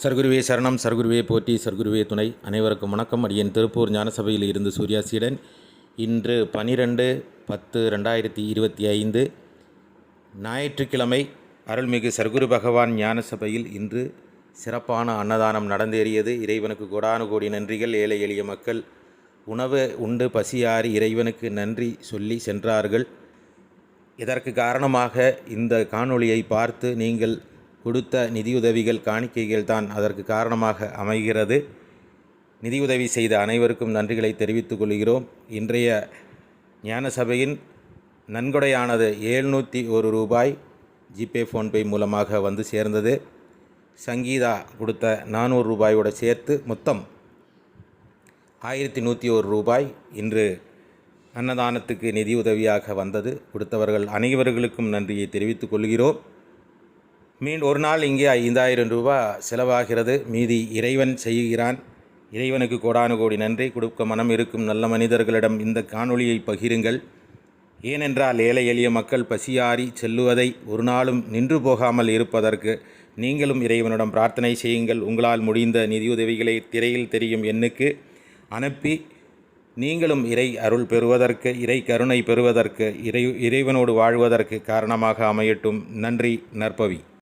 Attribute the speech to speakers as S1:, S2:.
S1: சர்க்குருவே சரணம் சர்க்குருவே போற்றி சர்க்குருவே துணை. அனைவருக்கும் வணக்கம். அடியன் திருப்பூர் ஞானசபையில் இருந்து சூர்யா சீடன். இன்று பனிரெண்டு பத்து ரெண்டாயிரத்தி இருபத்தி ஐந்து. ஞாயிற்றுக்கிழமை அருள்மிகு சர்க்குரு பகவான் ஞானசபையில் இன்று சிறப்பான அன்னதானம் நடந்தேறியது. இறைவனுக்கு கோடானு கோடி நன்றிகள். ஏழை எளிய மக்கள் உணவு உண்டு பசியாறி இறைவனுக்கு நன்றி சொல்லி சென்றார்கள். இதற்கு காரணமாக இந்த காணொளியை பார்த்து நீங்கள் கொடுத்த நிதியுதவிகள் காணிக்கைகள் தான் அதற்கு காரணமாக அமைகிறது. நிதியுதவி செய்த அனைவருக்கும் நன்றிகளை தெரிவித்துக் கொள்கிறோம். இன்றைய ஞான சபையின் நன்கொடையானது ஏழ்நூற்றி ஒரு ரூபாய் ஜிபே ஃபோன்பே மூலமாக வந்து சேர்ந்தது. சங்கீதா கொடுத்த நானூறு ரூபாயோடு சேர்த்து மொத்தம் ஆயிரத்தி நூற்றி ஒரு ரூபாய் இன்று அன்னதானத்துக்கு நிதியுதவியாக வந்தது. கொடுத்தவர்கள் அனைவர்களுக்கும் நன்றியை தெரிவித்துக் கொள்கிறோம். மீன் ஒரு நாள் இங்கே ஐந்தாயிரம் ரூபாய் செலவாகிறது. மீதி இறைவன் செய்கிறான். இறைவனுக்கு கோடானு கோடி நன்றி. கொடுக்க மனம் இருக்கும் நல்ல மனிதர்களிடம் இந்த காணொளியை பகிருங்கள். ஏனென்றால் ஏழை எளிய மக்கள் பசியாறி செல்லுவதை ஒரு நாளும் நின்று போகாமல் இருப்பதற்கு நீங்களும் இறைவனிடம் பிரார்த்தனை செய்யுங்கள். உங்களால் முடிந்த நிதியுதவிகளை திரையில் தெரியும் எண்ணுக்கு அனுப்பி நீங்களும் இறை அருள் பெறுவதற்கு இறை கருணை பெறுவதற்கு இறை இறைவனோடு வாழ்வதற்கு காரணமாக அமையட்டும். நன்றி நற்பவி.